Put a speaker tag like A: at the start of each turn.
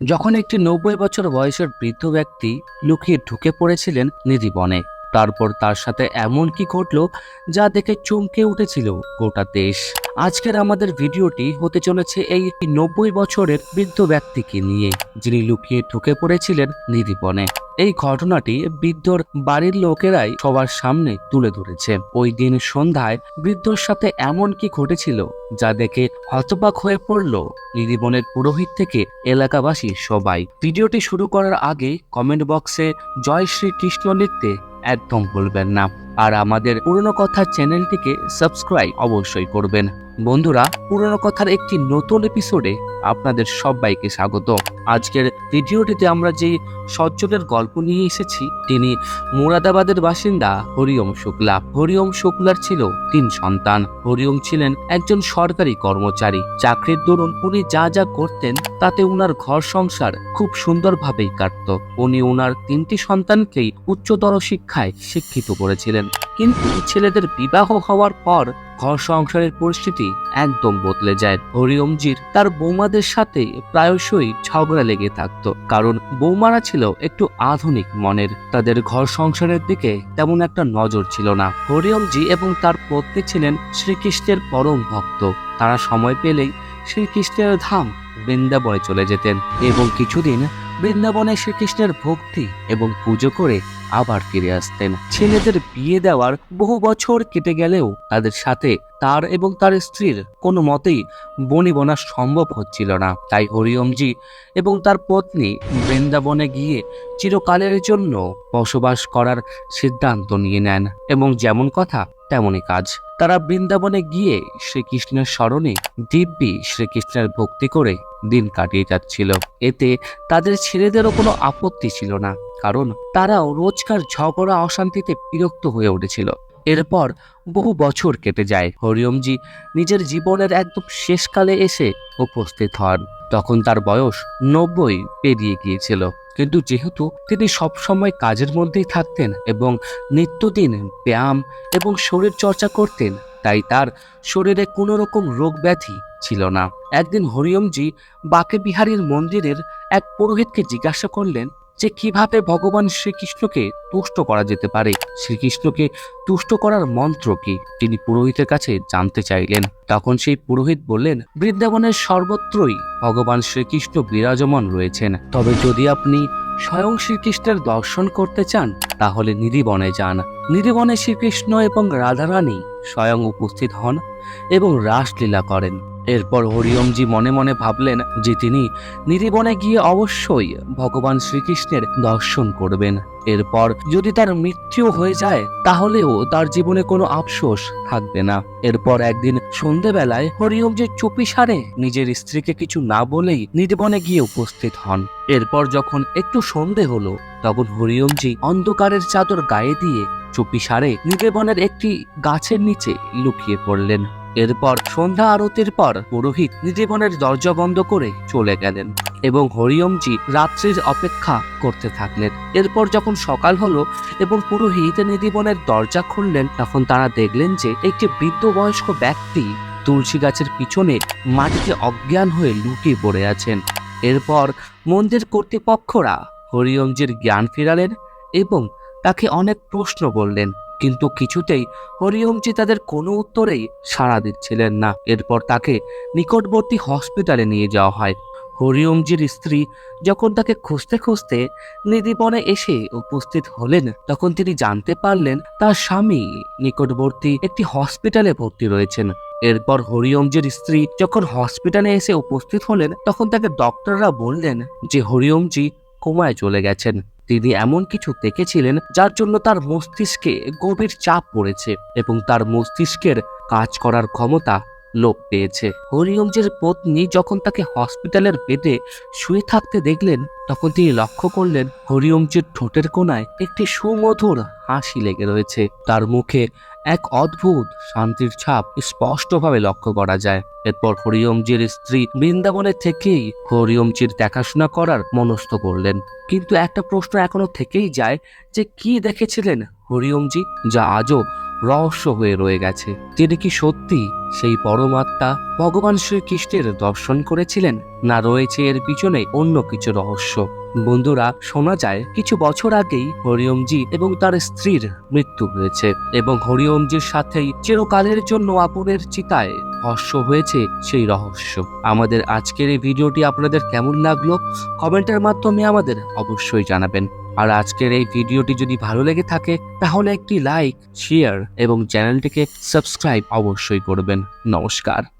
A: যখন একটি নব্বই বছর বয়সের বৃদ্ধ ব্যক্তি লুকিয়ে ঢুকে পড়েছিলেন নিধিবনে তারপর তার সাথে এমন কি ঘটলো যা দেখে চমকে উঠেছিল গোটা দেশ। আজকের আমাদের ভিডিওটি হতে চলেছে এই নব্বই বছরের বৃদ্ধ ব্যক্তিকে নিয়ে, যিনি লুকিয়ে ঢুকে পড়েছিলেন নিধিবনে এই ঘটনাটি বৃদ্ধর বাড়ির লোকেরাই সবার সামনে তুলে ধরেছে। ওই দিন সন্ধ্যায় বৃদ্ধর সাথে এমন কি ঘটেছিল যা দেখে হতবাক হয়ে পড়ল নিধিবনের পুরোহিত থেকে এলাকাবাসী সবাই। ভিডিওটি শুরু করার আগে কমেন্ট বক্সে জয় শ্রী কৃষ্ণ লিখতে একদম ভুলবেন না। আর আমাদের পুরনো কথা চ্যানেলটিকে সাবস্ক্রাইব অবশ্যই করবেন। বন্ধুরা, পুরনো কথার একটি নতুন এপিসোডে আপনাদের সবাইকে স্বাগত। আজকের ভিডিওটিতে আমরা যে সজ্জনের গল্প নিয়ে এসেছি, তিনি মুরাদাবাদের বাসিন্দা হরিওম শুক্লা। হরিওম শুক্লার ছিল তিন সন্তান। হরিওম ছিলেন একজন সরকারি কর্মচারী। চাকরির দরুন উনি যা যা করতেন, তাতে উনার ঘর সংসার খুব সুন্দরভাবেই কাটত। উনি উনার তিনটি সন্তানকেই উচ্চতর শিক্ষায় শিক্ষিত করেছিলেন। কিন্তু ছেলেদের বিবাহ হওয়ার পর ঘর সংসারের পরিস্থিতি একদম বদলে যায়। হরিওমজির তার বৌমাদের সাথে প্রায়শই ঝগড়া লেগে থাকতো, কারণ বৌমারা ছিল একটু আধুনিক মনের। তাদের ঘর সংসারের দিকে তেমন একটা নজর ছিল না। হরিওমজি এবং তার পত্নী ছিলেন শ্রীকৃষ্ণের পরম ভক্ত। তারা সময় পেলেই শ্রীকৃষ্ণের ধাম বৃন্দাবনে চলে যেতেন এবং কিছুদিন বৃন্দাবনে শ্রীকৃষ্ণের ভক্তি এবং পুজো করে আবার ফিরে আসতেন। ছেলেদের বিয়ে দেওয়ার বহু বছর কেটে গেলেও তাদের সাথে তার এবং তার স্ত্রীর কোনো মতেই বনিবনা সম্ভব হচ্ছিল না। তাই হরিওমজি এবং তার পত্নী বৃন্দাবনে গিয়ে চিরকালের জন্য বসবাস করার সিদ্ধান্ত নিয়ে নেন এবং যেমন কথা তেমনই কাজ। তারা বৃন্দাবনে গিয়ে শ্রীকৃষ্ণের স্মরণে দিব্যি শ্রীকৃষ্ণের ভক্তি করে দিন কাটিয়ে যাচ্ছিল। এতে তাদের ছেলেদেরও কোনো আপত্তি ছিল না। কারণ তারাও রোজকার ঝগড়া অশান্তিতে বিরক্ত হয়ে উঠেছিল। এরপর বহু বছর কেটে যায়। হরিওমজি নিজের জীবনের একদম শেষকালে এসে উপস্থিত হন। তখন তার বয়স নব্বই পেরিয়ে গিয়েছিল। কিন্তু যেহেতু তিনি সবসময় কাজের মধ্যেই থাকতেন এবং নিত্যদিন ব্যায়াম এবং শরীর চর্চা করতেন, তাই তার শরীরে কোনো রকম রোগ ব্যাধি ছিল না। একদিন হরিওমজি বাকে বিহারীর মন্দিরের এক পুরোহিতকে জিজ্ঞাসা করলেন যে কীভাবে ভগবান শ্রীকৃষ্ণকে তুষ্ট করা যেতে পারে, শ্রীকৃষ্ণকে তুষ্ট করার মন্ত্র কি? তিনি পুরোহিতের কাছে জানতে চাইলেন। তখন সেই পুরোহিত বললেন, বৃন্দাবনের সর্বত্রই ভগবান শ্রীকৃষ্ণ বিরাজমান রয়েছেন। তবে যদি আপনি স্বয়ং শ্রীকৃষ্ণের দর্শন করতে চান, তাহলে নিধিবনে যান। নিধিবনে শ্রীকৃষ্ণ এবং রাধারানী স্বয়ং উপস্থিত হন এবং রাসলীলা করেন। এরপর হরিওমজি মনে মনে ভাবলেন যে তিনি নিধিবনে গিয়ে অবশ্যই ভগবান শ্রীকৃষ্ণের দর্শন করবেন। এরপর যদি তার মৃত্যু হয়ে যায়, তাহলেও তার জীবনে কোনো আফসোস থাকবে না। এরপর একদিন সন্ধেবেলায় হরিওমজি চুপি সারে নিজের স্ত্রীকে কিছু না বলেই নিধিবনে গিয়ে উপস্থিত হন। এরপর যখন একটু সন্ধে হলো, তখন হরিওমজি অন্ধকারের চাদর গায়ে দিয়ে চুপি সারে নিধিবনের একটি গাছের নিচে লুকিয়ে পড়লেন। এরপর সন্ধ্যা আরতির পর পুরোহিত নিধিবনের দরজা বন্ধ করে চলে গেলেন এবং হরিওমজি রাত্রির অপেক্ষা করতে থাকলেন। এরপর যখন সকাল হলো এবং পুরোহিত নিধিবনের দরজা খুললেন, তখন তারা দেখলেন যে একটি বৃদ্ধ বয়স্ক ব্যক্তি তুলসী গাছের পিছনে মাটিতে অজ্ঞান হয়ে লুকিয়ে পড়ে আছেন। এরপর মন্দির কর্তৃপক্ষরা হরিওমজির জ্ঞান ফেরালেন এবং তাকে অনেক প্রশ্ন বললেন কিন্তু কিছুতেই হরিওমজি তাদের কোনো উত্তরেই সাড়া দিচ্ছিলেন না। এরপর তাকে নিকটবর্তী হসপিটালে নিয়ে যাওয়া হয়। হরিওমজির স্ত্রী যখন তাকে খুঁজতে খুঁজতে নিধিবনে এসে উপস্থিত হলেন, তখন তিনি জানতে পারলেন তার স্বামী নিকটবর্তী একটি হসপিটালে ভর্তি রয়েছেন। এরপর হরিওমজির স্ত্রী যখন হসপিটালে এসে উপস্থিত হলেন, তখন তাকে ডক্টররা বললেন যে হরিওমজি কোমায় চলে গেছেন। তিনি এমন কিছু দেখেছিলেন যার জন্য তার মস্তিষ্কে গভীর চাপ পড়েছে এবং তার মস্তিষ্কের কাজ করার ক্ষমতা লোপ পেয়েছে। হরিওমজির পত্নী যখন তাকে হসপিটালের বেডে শুয়ে থাকতে দেখলেন, তখন তিনি লক্ষ্য করলেন হরিওমজির ঠোঁটের কোনায় একটি সুমধুর হাসি লেগে রয়েছে। তার মুখে এক অদ্ভুত শান্তির ছাপ স্পষ্টভাবে লক্ষ্য করা যায়। এরপর হরিওমজির স্ত্রী বৃন্দাবনের থেকেই হরিওমজির দেখাশোনা করার মনস্থ করলেন। কিন্তু একটা প্রশ্ন এখনও থেকেই যায় যে কি দেখেছিলেন হরিওমজি, যা আজও রহস্য হয়ে রয়ে গেছে। তিনি কি সত্যি সেই পরমাত্মা ভগবান শ্রীকৃষ্ণের দর্শন করেছিলেন, না রয়েছে এর পিছনে অন্য কিছু রহস্য? বন্ধুরা, শোনা যায়, কিছু বছর আগেই হরিওমজি এবং তার স্ত্রীর মৃত্যু হয়েছে এবং হরিওমজির সাথেই চিরকালের জন্য আপনের চিতায় ভস্য হয়েছে সেই রহস্য। আমাদের আজকের এই ভিডিওটি আপনাদের কেমন লাগল? কমেন্টের মাধ্যমে আমাদের অবশ্যই জানাবেন। আর আজকের এই ভিডিওটি যদি ভালো লেগে থাকে, তাহলে একটি লাইক, শেয়ার এবং চ্যানেলটিকে সাবস্ক্রাইব অবশ্যই করবেন। নমস্কার।